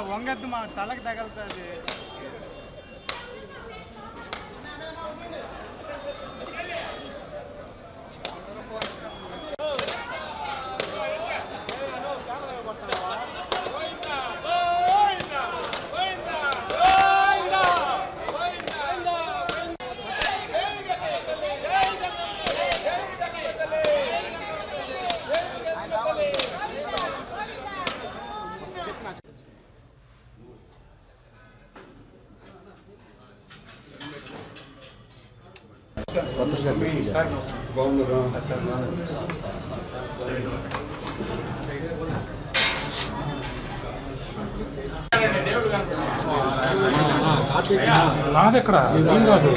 మా వంగద్దు మా తలకు తగులుతుంది నాదెక్కడ? ఏం కాదు.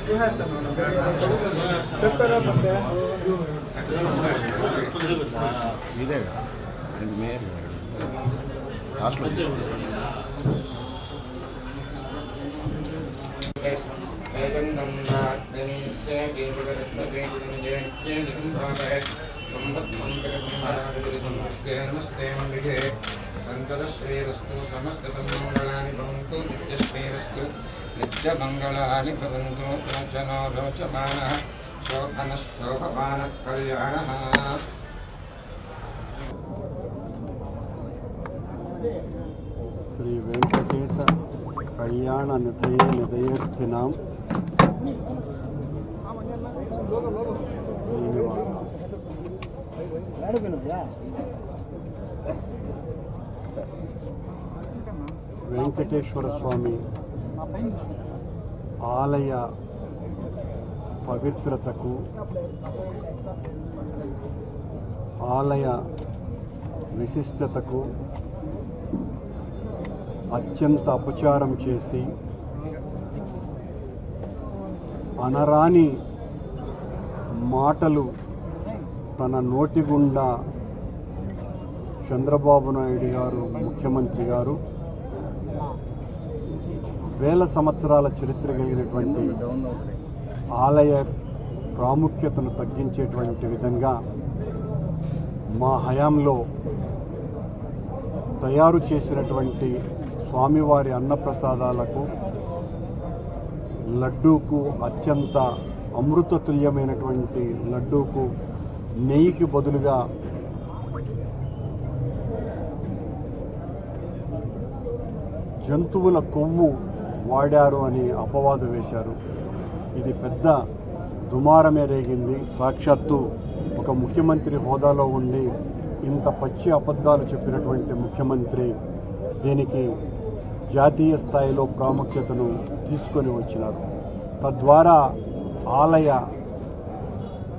సంతశ్రీరస్తు సమస్త సన్మంగళాని భవంతు నిత్యశ్రీరస్తు నిత్యమంగళాని భవంతు రోచనో రోచమాన శోభన శోభమాన కళ్యాణ శ్రీ వెంకటేశ కళ్యాణ నిధయ నిధయర్థినాం శ్రీనివాస వెంకటేశ్వర స్వామి ఆలయ పవిత్రతకు ఆలయ విశిష్టతకు అత్యంత అపచారం చేసి అనరాని మాటలు తన నోటి గుండా చంద్రబాబు నాయుడు గారు ముఖ్యమంత్రి గారు వేల సంవత్సరాల చరిత్ర కలిగినటువంటి ఆలయ ప్రాముఖ్యతను తగ్గించేటువంటి విధంగా మా హయాంలో తయారు చేసినటువంటి స్వామివారి అన్నప్రసాదాలకు లడ్డూకు అత్యంత అమృతతుల్యమైనటువంటి లడ్డూకు నెయ్యికి బదులుగా జంతువుల కొవ్వు వాడారు అని అపవాదం వేశారు. ఇది పెద్ద దుమారమే రేగింది. సాక్షాత్తు ఒక ముఖ్యమంత్రి హోదాలో ఉండి ఇంత పచ్చి అబద్ధాలు చెప్పినటువంటి ముఖ్యమంత్రి దీనికి జాతీయ స్థాయిలో ప్రాముఖ్యతను తీసుకొని వచ్చినారు. తద్వారా ఆలయ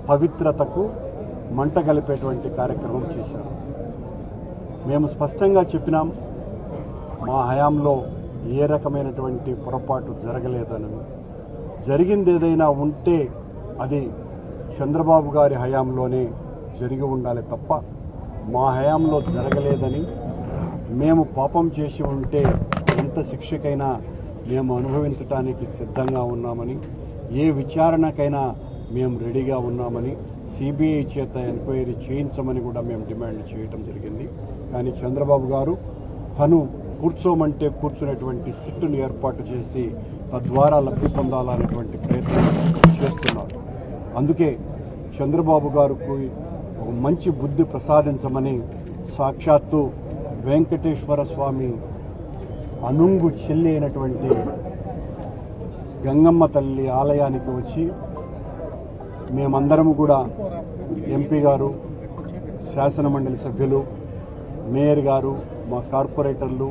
పవిత్రతకు మంట కలిపేటువంటి కార్యక్రమం చేశారు. మేము స్పష్టంగా చెప్పినాం మా హయాంలో ఏ రకమైనటువంటి పొరపాటు జరగలేదని. జరిగింది ఏదైనా ఉంటే అది చంద్రబాబు గారి హయాంలోనే జరిగి ఉండాలి తప్ప మా హయాంలో జరగలేదని మేము పాపం చేసి ఉంటే ఎంత శిక్షకైనా మేము అనుభవించడానికి సిద్ధంగా ఉన్నామని ఏ విచారణకైనా మేము రెడీగా ఉన్నామని సిబిఐ చేత ఎంక్వైరీ చేయించమని కూడా మేము డిమాండ్ చేయటం జరిగింది. కానీ చంద్రబాబు గారు తను కూర్చోమంటే కూర్చునేటువంటి సిట్టును ఏర్పాటు చేసి తద్వారా లబ్ధి పొందాలనేటువంటి ప్రయత్నం చేస్తున్నారు. అందుకే చంద్రబాబు గారికి ఒక మంచి బుద్ధి ప్రసాదించమని సాక్షాత్తు వెంకటేశ్వర స్వామి అనుంగు చెల్లి అయినటువంటి గంగమ్మ తల్లి ఆలయానికి వచ్చి మేమందరము కూడా ఎంపీ గారు శాసనమండలి సభ్యులు మేయర్ గారు మా కార్పొరేటర్లు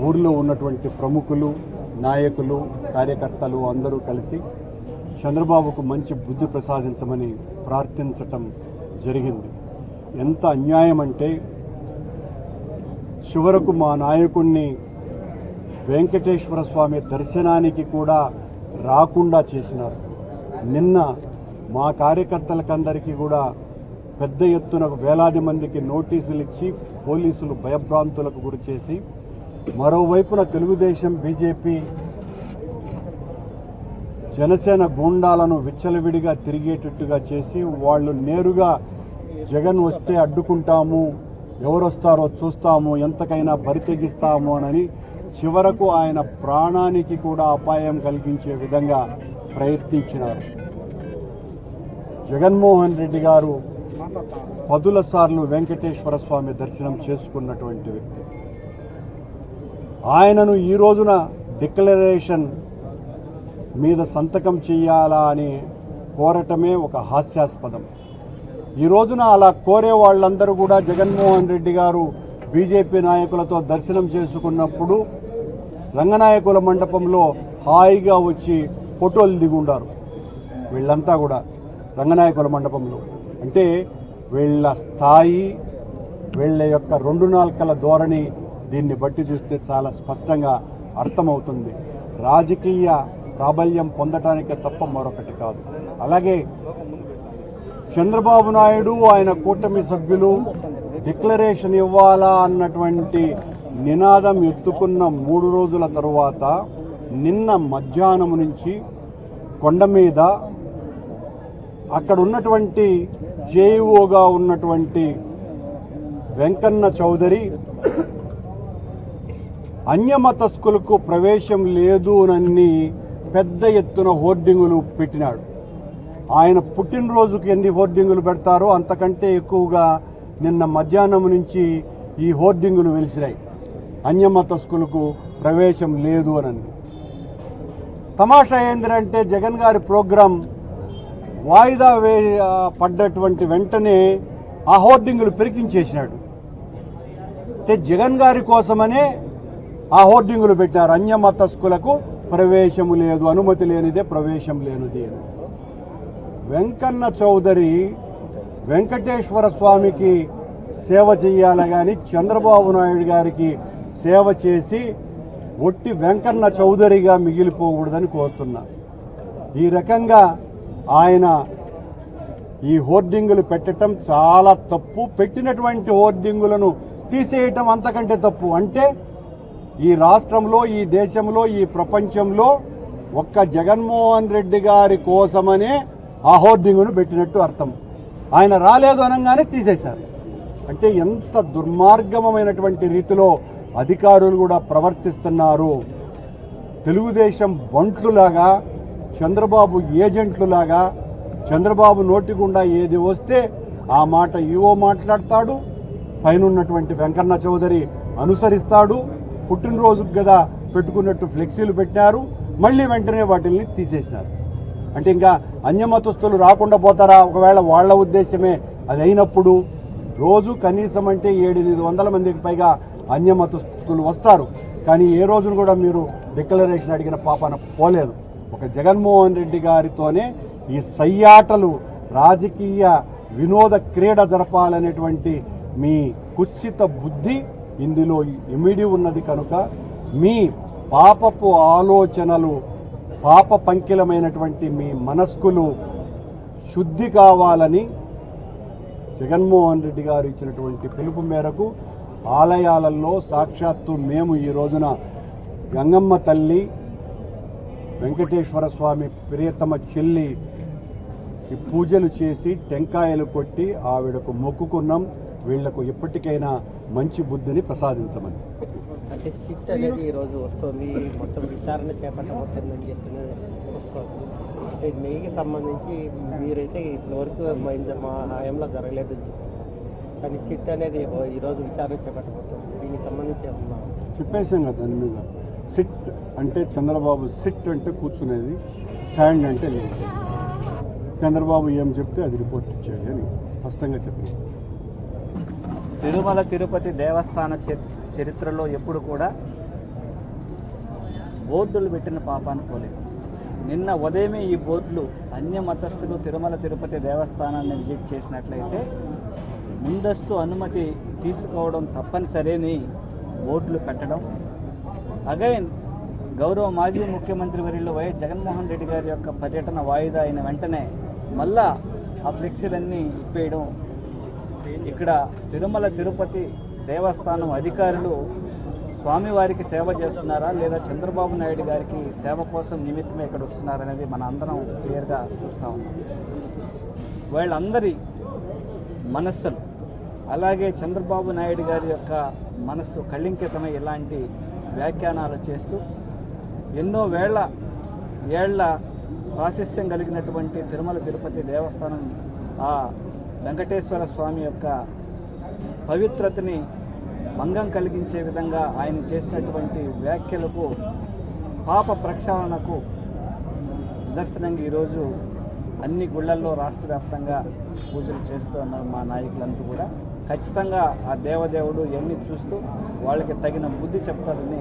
ఊర్లో ఉన్నటువంటి ప్రముఖులు నాయకులు కార్యకర్తలు అందరూ కలిసి చంద్రబాబుకు మంచి బుద్ధి ప్రసాదించమని ప్రార్థించటం జరిగింది. ఎంత అన్యాయం అంటే చివరకు మా నాయకుణ్ణి వెంకటేశ్వర స్వామి దర్శనానికి కూడా రాకుండా చేసినారు. నిన్న మా కార్యకర్తలకందరికీ కూడా పెద్ద ఎత్తున వేలాది మందికి నోటీసులు ఇచ్చి పోలీసులు భయభ్రాంతులకు గురి చేసి మరోవైపున తెలుగుదేశం బీజేపీ జనసేన గూండాలను విచ్చలవిడిగా తిరిగేటట్టుగా చేసి వాళ్ళు నేరుగా జగన్ వస్తే అడ్డుకుంటాము ఎవరొస్తారో చూస్తాము ఎంతకైనా బరితెగిస్తాము అని చివరకు ఆయన ప్రాణానికి కూడా అపాయం కలిగించే విధంగా ప్రయత్నించినారు. జగన్మోహన్ రెడ్డి గారు పదుల సార్లు వెంకటేశ్వర స్వామి దర్శనం చేసుకున్నటువంటి వ్యక్తి. ఆయనను ఈ రోజున డిక్లరేషన్ మీద సంతకం చేయాలా అని కోరటమే ఒక హాస్యాస్పదం. ఈ రోజున అలా కోరే వాళ్ళందరూ కూడా జగన్మోహన్ రెడ్డి గారు బీజేపీ నాయకులతో దర్శనం చేసుకున్నప్పుడు రంగనాయకుల మండపంలో హాయిగా వచ్చి ఫోటోలు దిగుండారు వీళ్ళంతా కూడా రంగనాయకుల మండపంలో. అంటే వీళ్ళ స్థాయి వీళ్ళ యొక్క రెండు నాలుకల ధోరణి దీన్ని బట్టి చూస్తే చాలా స్పష్టంగా అర్థమవుతుంది. రాజకీయ ప్రాబల్యం పొందటానికే తప్ప మరొకటి కాదు. అలాగే చంద్రబాబు నాయుడు ఆయన కూటమి సభ్యులు డిక్లరేషన్ ఇవ్వాలా అన్నటువంటి నినాదం ఎత్తుకున్న మూడు రోజుల తరువాత నిన్న మధ్యాహ్నం నుంచి కొండ మీద అక్కడ ఉన్నటువంటి జేఈఓగా ఉన్నటువంటి వెంకన్న చౌదరి అన్యమతస్కులకు ప్రవేశం లేదు అని పెద్ద ఎత్తున హోర్డింగులు పెట్టినాడు. ఆయన పుట్టినరోజుకి ఎన్ని హోర్డింగులు పెడతారో అంతకంటే ఎక్కువగా నిన్న మధ్యాహ్నం నుంచి ఈ హోర్డింగులు వెలిసినాయి. అన్యమతస్కులకు ప్రవేశం లేదు అని తమాషా ఏంటంటే జగన్ గారి ప్రోగ్రాం వాయిదా వే పడ్డటువంటి వెంటనే ఆ హోర్డింగులు పెరికించేసినాడు అంటే జగన్ గారి కోసమనే ఆ హోర్డింగులు పెట్టినారు. అన్యమతస్కులకు ప్రవేశము లేదు అనుమతి లేనిదే ప్రవేశం లేనిది. అని వెంకన్న చౌదరి వెంకటేశ్వర స్వామికి సేవ చెయ్యాలి కానీ చంద్రబాబు నాయుడు గారికి సేవ చేసి ఒట్టి వెంకన్న చౌదరిగా మిగిలిపోకూడదని కోరుతున్నా. ఈ రకంగా ఆయన ఈ హోర్డింగులు పెట్టడం చాలా తప్పు. పెట్టినటువంటి హోర్డింగులను తీసేయటం అంతకంటే తప్పు. అంటే ఈ రాష్ట్రంలో ఈ దేశంలో ఈ ప్రపంచంలో ఒక్క జగన్మోహన్ రెడ్డి గారి కోసమనే ఆ హోర్డింగును పెట్టినట్టు అర్థం. ఆయన రాలేదు అనగానే తీసేశారు. అంటే ఎంత దుర్మార్గమైనటువంటి రీతిలో అధికారులు కూడా ప్రవర్తిస్తున్నారు. తెలుగుదేశం బంట్లులాగా చంద్రబాబు ఏజెంట్లులాగా చంద్రబాబు నోటి గుండా ఏది వస్తే ఆ మాట ఈవో మాట్లాడతాడు పైన ఉన్నటువంటి వెంకన్న చౌదరి అనుసరిస్తాడు పుట్టినరోజుకు కదా పెట్టుకున్నట్టు ఫ్లెక్సీలు పెట్టారు మళ్ళీ వెంటనే వాటిల్ని తీసేసినారు. అంటే ఇంకా అన్యమతస్తులు రాకుండా పోతారా? ఒకవేళ వాళ్ళ ఉద్దేశమే అది అయినప్పుడు రోజు కనీసం అంటే ఏడెనిమిది వందల మందికి పైగా అన్యమతస్తులు వస్తారు. కానీ ఏ రోజున కూడా మీరు డిక్లరేషన్ అడిగిన పాపన పోలేదు. ఒక జగన్మోహన్ రెడ్డి గారితోనే ఈ సయ్యాటలు రాజకీయ వినోద క్రీడ జరపాలనేటువంటి మీ కుత్సిత బుద్ధి ఇందులో ఇమిడి ఉన్నది కనుక మీ పాపపు ఆలోచనలు పాప పంకిలమైనటువంటి మీ మనస్కులు శుద్ధి కావాలని జగన్మోహన్ రెడ్డి గారు ఇచ్చినటువంటి పిలుపు మేరకు ఆలయాలలో సాక్షాత్తు మేము ఈ రోజున గంగమ్మ తల్లి వెంకటేశ్వర స్వామి ప్రియతమ చెల్లి ఈ పూజలు చేసి టెంకాయలు కొట్టి ఆవిడకు మొక్కుకున్నాం. వీళ్ళకు ఎప్పటికైనా మంచి బుద్ధిని ప్రసాదించమని. అంటే సిట్ అనేది ఈరోజు వస్తుంది. మొత్తం విచారణ చేపట్టబోతుందని వస్తుంది. అంటే నెయ్యికి సంబంధించి మీరైతే ఇప్పటివరకు మా మా హయాంలో జరగలేదని చెప్పి కానీ సిట్ అనేది ఈరోజు విచారణ చేపట్టబోతుంది దీనికి సంబంధించి ఏమన్నా? చెప్పేశాం కదా దాని మీద. సిట్ అంటే చంద్రబాబు సిట్ అంటే కూర్చునేది స్టాండ్ అంటే లేదు. చంద్రబాబు ఏం చెప్తే అది రిపోర్ట్ ఇచ్చేది అని స్పష్టంగా చెప్పాను. తిరుమల తిరుపతి దేవస్థాన చరి- చరిత్రలో ఎప్పుడు కూడా బోర్డులు పెట్టిన పాపాన్ని పోలేదు. నిన్న ఉదయమే ఈ బోర్డులు అన్య మతస్థులు తిరుమల తిరుపతి దేవస్థానాన్ని విజిట్ చేసినట్లయితే ముందస్తు అనుమతి తీసుకోవడం తప్పనిసరిని ఓట్లు పెట్టడం. అగైన్ గౌరవ మాజీ ముఖ్యమంత్రి వర్యులు వైఎస్ జగన్మోహన్ రెడ్డి గారి యొక్క పర్యటన వాయిదా అయిన వెంటనే మళ్ళా ఆ ఫ్లెక్సీలన్నీ ఇప్పేయడం. ఇక్కడ తిరుమల తిరుపతి దేవస్థానం అధికారులు స్వామివారికి సేవ చేస్తున్నారా లేదా చంద్రబాబు నాయుడు గారికి సేవ కోసం నిమిత్తమే ఇక్కడ వస్తున్నారనేది మన అందరం క్లియర్గా చూస్తూ ఉన్నాం. వాళ్ళందరి మనస్సులు అలాగే చంద్రబాబు నాయుడు గారి యొక్క మనస్సు కళింకితమై ఇలాంటి వ్యాఖ్యానాలు చేస్తూ ఎన్నో వేళ ఏళ్ళ ప్రాశస్యం కలిగినటువంటి తిరుమల తిరుపతి దేవస్థానం ఆ వెంకటేశ్వర స్వామి యొక్క పవిత్రతని భంగం కలిగించే విధంగా ఆయన చేసినటువంటి వ్యాఖ్యలకు పాప ప్రక్షాళనకు నిదర్శనంగా ఈరోజు అన్ని గుళ్ళల్లో రాష్ట్ర వ్యాప్తంగా పూజలు చేస్తూ ఉన్నారు మా నాయకులందరూ కూడా. ఖచ్చితంగా ఆ దేవదేవుడు ఇవన్నీ చూస్తూ వాళ్ళకి తగిన బుద్ధి చెప్తారని